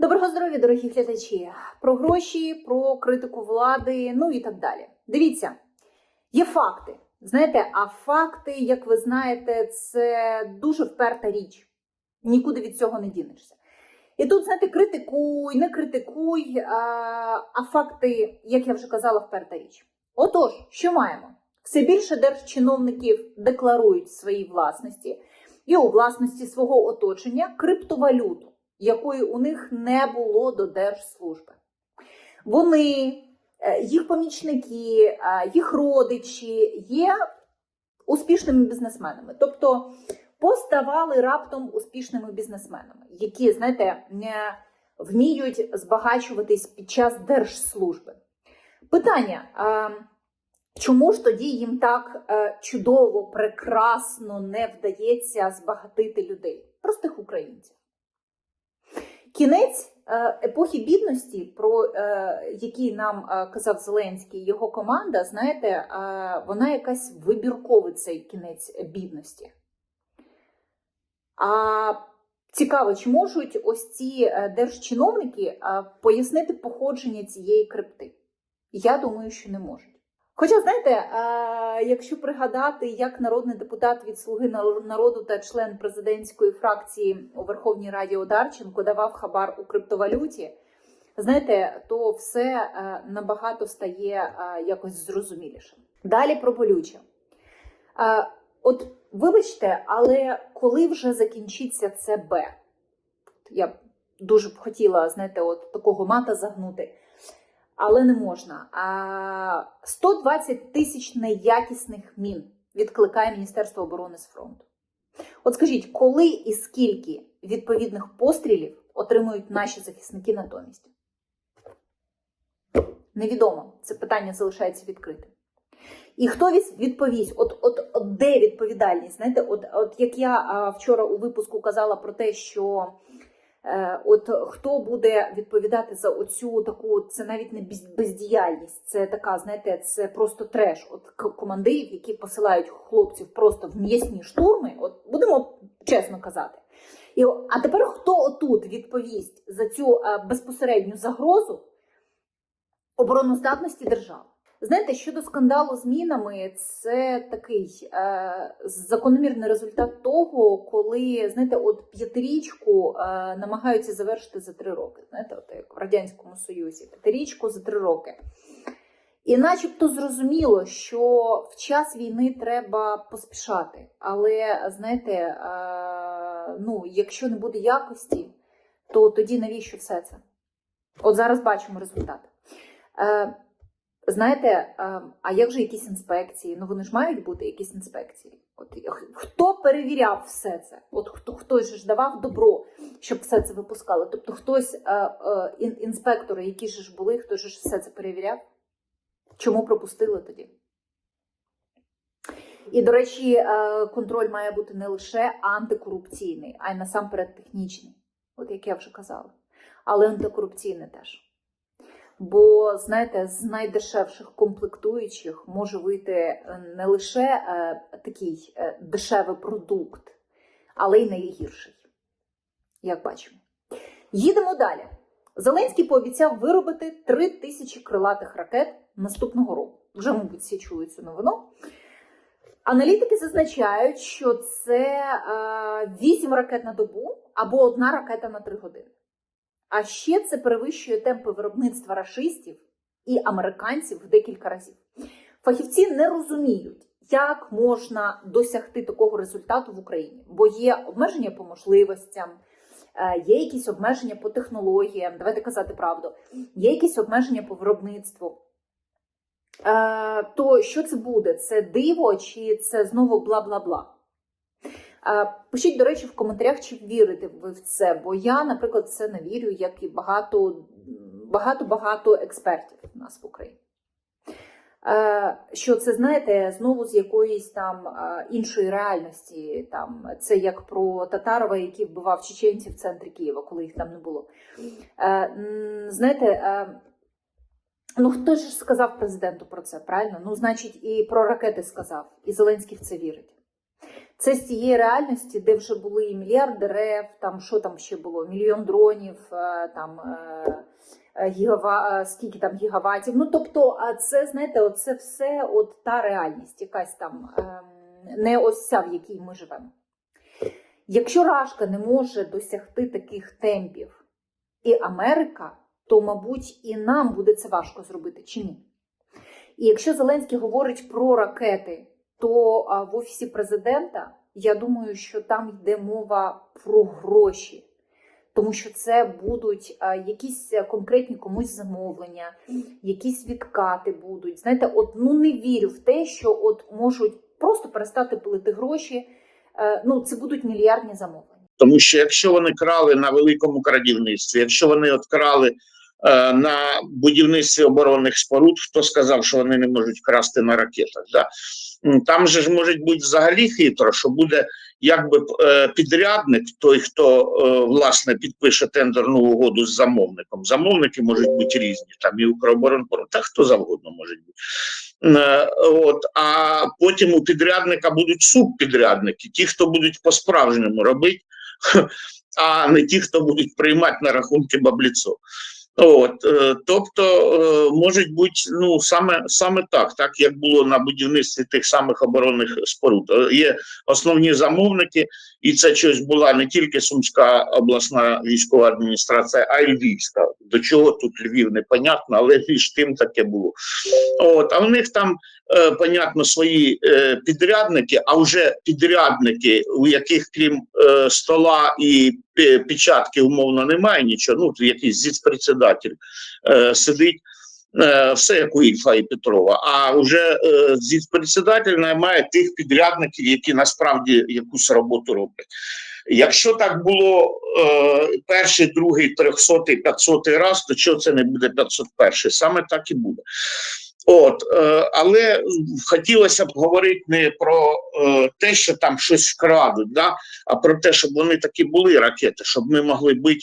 Доброго здоров'я, дорогі глядачі! Про гроші, про критику влади, ну і так далі. Дивіться, є факти. Знаєте, а факти, як ви знаєте, це дуже вперта річ. Нікуди від цього не дінешся. І тут, знаєте, критикуй, не критикуй, а, а факти, як я вже казала, вперта річ. Отож, що маємо? Все більше держчиновників декларують свої власності і у власності свого оточення криптовалюту якої у них не було до держслужби. Вони, е, їх помічники, е, їх родичі є успішними бізнесменами. Тобто поставали раптом успішними бізнесменами, які, знаєте, вміють збагачуватись під час держслужби. Питання. е, Чому ж тоді їм так е, чудово, прекрасно не вдається збагатити людей? Кінець е, епохи бідності, про е, який нам е, казав Зеленський, його команда, знаєте, вона якась вибірковий цей кінець бідності. А цікаво, чи можуть ось ці держчиновники пояснити походження цієї крипти? Я думаю, що не можуть. Хоча, знаєте, е, якщо пригадати, як народний депутат від Слуги народу та член президентської фракції у Верховній Раді Одарченко давав хабар у криптовалюті, знаєте, то все е, набагато стає е, якось зрозумілішим. Далі про болюче. От вибачте, але коли вже закінчиться це Б? Я б дуже б хотіла, знаєте, от такого мата загнути але не можна. А 120 тисяч неякісних мін відкликає Міністерство оборони з фронту. От скажіть, коли і скільки відповідних пострілів отримують наші захисники натомість? Невідомо. Це питання залишається відкритим. І хто відповість? От от, от де відповідальність? Знаєте, от, от як я а, вчора у випуску казала про те, що от хто буде відповідати за оцю таку, це навіть не бездіяльність, це така, знаєте, це просто треш. От командирів, які посилають хлопців просто в м'ясні штурми, от будемо чесно казати. І, А тепер хто отут відповість за цю е, безпосередню загрозу обороноздатності держави? Знаєте, щодо скандалу з мінами, це такий е, закономірний результат того, коли знаєте, от п'ятирічку е, намагаються завершити за три роки. Знаєте, от як в Радянському Союзі, п'ятирічку за три роки. І начебто зрозуміло, що в час війни треба поспішати. Але знаєте, е, ну, якщо не буде якості, то тоді навіщо все це? От зараз бачимо результат. Е, Знаєте, а як же якісь інспекції? Ну вони ж мають бути якісь інспекції. От хто перевіряв все це? От хто хтось ж давав добро, щоб все це випускало? Тобто хтось е, е, інспектори, які ж були, хто ж все це перевіряв? Чому пропустили тоді? І, до речі, е, контроль має бути не лише антикорупційний, а й насамперед технічний, от як я вже казала, але антикорупційний теж. Бо, знаєте, з найдешевших комплектуючих може вийти е, не лише е, такий е, дешевий продукт, але й найгірший. Як бачимо. Їдемо далі. Зеленський пообіцяв виробити 3 тисячі крилатих ракет наступного року. Вже, мабуть, всі чули цю новину. Аналітики зазначають, що це е, 8 ракет на добу або одна ракета на 3 години. А ще це перевищує темпи виробництва рашистів і американців в декілька разів. Фахівці не розуміють, як можна досягти такого результату в Україні, бо є обмеження по можливостям, е, є якісь обмеження по технологіям, давайте казати правду, є якісь обмеження по виробництву. Е, то що це буде? Це диво, чи це знову бла бла бла? Пишіть, до речі, в коментарях, чи вірите ви в це, бо я, наприклад, це не вірю, як і багато багато експертів у нас в Україні. Що це, знаєте, знову з якоїсь там іншої реальності. Там Це як про Татарова, який вбивав чеченців в центрі Києва, коли їх там не було. Знаєте, ну хто ж сказав президенту про це, правильно? Ну, значить, і про ракети сказав, і Зеленський в це вірить. Це з тієї реальності, де вже були і мільярд дерев, там що там ще було, мільйон дронів, е, там е, е, гігава, скільки там гігаватів. Ну тобто, а це знаєте, оце все от та реальність, якась там ем, не ось ця, в якій ми живемо. Якщо Рашка не може досягти таких темпів і Америка, то, мабуть, і нам буде це важко зробити чи ні? І якщо Зеленський говорить про ракети, то в офісі президента я думаю, що там йде мова про гроші, тому що це будуть якісь е, конкретні комусь замовлення, якісь відкати будуть. Знаєте, от ну не вірю в те, що от можуть просто перестати пилити гроші. Е, Ну, це будуть мільярдні замовлення. Тому що якщо вони крали на великому крадівництві, якщо вони от крали на будівництві оборонних споруд, хто сказав, що вони не можуть красти на ракетах? Да? Там же ж може бути взагалі хитро, що буде якби е, підрядник, той, хто е, власне підпише тендерну угоду з замовником. Замовники можуть бути різні, там і Укроборонпром, та хто завгодно може бути. Е, От, а потім у підрядника будуть субпідрядники, ті, хто будуть по-справжньому робити, а не ті, хто будуть приймати на рахунки бабліцо. От, е, тобто, може можуть бути ну саме саме так, так як було на будівництві тих самих оборонних споруд. Е, Є основні замовники, і це щось була не тільки Сумська обласна військова адміністрація, а й Львівська. До чого тут Львів непонятно, але між тим таке було. От, а в них там, е, понятно, свої е, підрядники, а вже підрядники, у яких крім е, стола і печатки умовно немає нічого, ну, якийсь зіцпредседатель сидить. Все як у Ільфа і Петрова. А вже е, зіцпредседатель наймає тих підрядників, які насправді якусь роботу роблять. Якщо так було е, перший, другий, трьохсотий, п'ятсотий раз, то чого це не буде 501? Саме так і буде. От, е, але хотілося б говорити не про е, те, що там щось вкрадуть, да? а про те, щоб вони такі були ракети, щоб ми могли бути,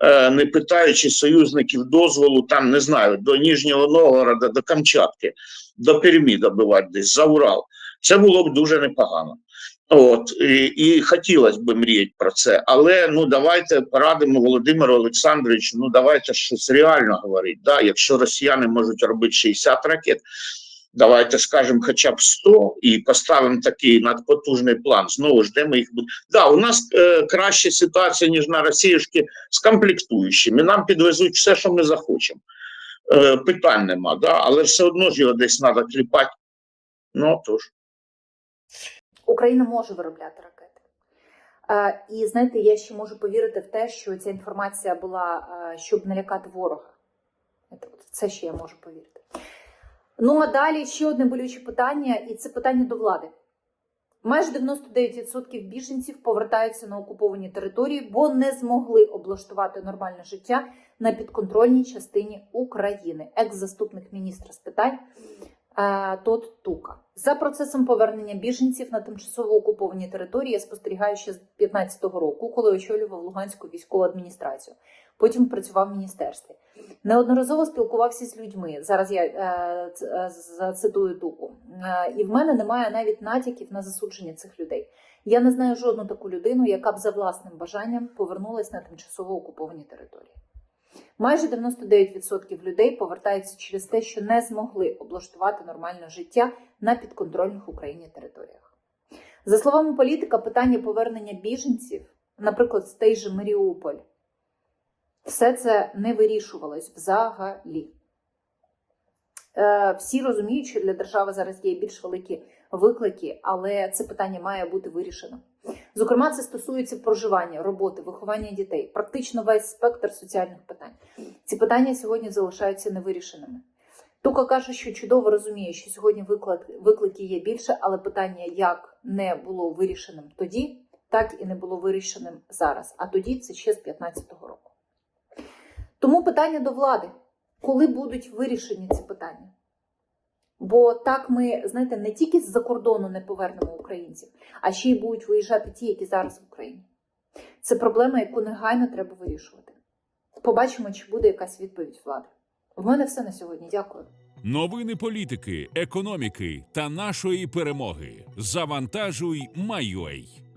е, не питаючи союзників дозволу, там не знаю, до Ніжнього Новгорода, до Камчатки, до Пермі добивати десь за Урал. Це було б дуже непогано. От і, і хотілося б мріяти про це, але ну давайте порадимо Володимиру Олександровичу. Ну давайте щось реально говорити. Да? Якщо росіяни можуть робити 60 ракет, давайте скажемо хоча б 100 і поставимо такий надпотужний план. Знову ж де ми їх будемо. Да, у нас е, краща ситуація ніж на Росіюшки з комплектуючими. Нам підвезуть все, що ми захочемо. Е, питань нема, да? але все одно ж його десь треба кліпати. Ну тож. Україна може виробляти ракети. Е, І знаєте, я ще можу повірити в те, що ця інформація була, е, щоб налякати ворога. Це- ще я можу повірити. Ну а далі ще одне болюче питання, і це питання до влади. Майже 99% біженців повертаються на окуповані території, бо не змогли облаштувати нормальне життя на підконтрольній частині України. Екс-заступник міністра з питань Тот Тука. За процесом повернення біженців на тимчасово окуповані території я спостерігаю ще з 15-го року, коли очолював Луганську військову адміністрацію. Потім працював в міністерстві. Неодноразово спілкувався з людьми. Зараз я е, е, зацитую Туку. Е, і в мене немає навіть натяків на засудження цих людей. Я не знаю жодну таку людину, яка б за власним бажанням повернулась на тимчасово окуповані території. Майже 99% людей повертаються через те, що не змогли облаштувати нормальне життя на підконтрольних Україні територіях. За словами політика, питання повернення біженців, наприклад, з той же Маріуполь, все це не вирішувалось взагалі. Е, Всі розуміють, що для держави зараз є більш великі виклики, але це питання має бути вирішено. Зокрема, це стосується проживання, роботи, виховання дітей, практично весь спектр соціальних питань. Ці питання сьогодні залишаються невирішеними. Тука каже, що чудово розуміє, що сьогодні виклик, виклики є більше, але питання як не було вирішеним тоді, так і не було вирішеним зараз. А тоді це ще з 15-го року. Тому питання до влади: коли будуть вирішені ці питання? Бо так ми, знаєте, не тільки з-за кордону не повернемо українців, а ще й будуть виїжджати ті, які зараз в Україні. Це проблема, яку негайно треба вирішувати. Побачимо, чи буде якась відповідь влади. В мене все на сьогодні. Дякую. Новини політики, економіки та нашої перемоги. Завантажуй, Майой.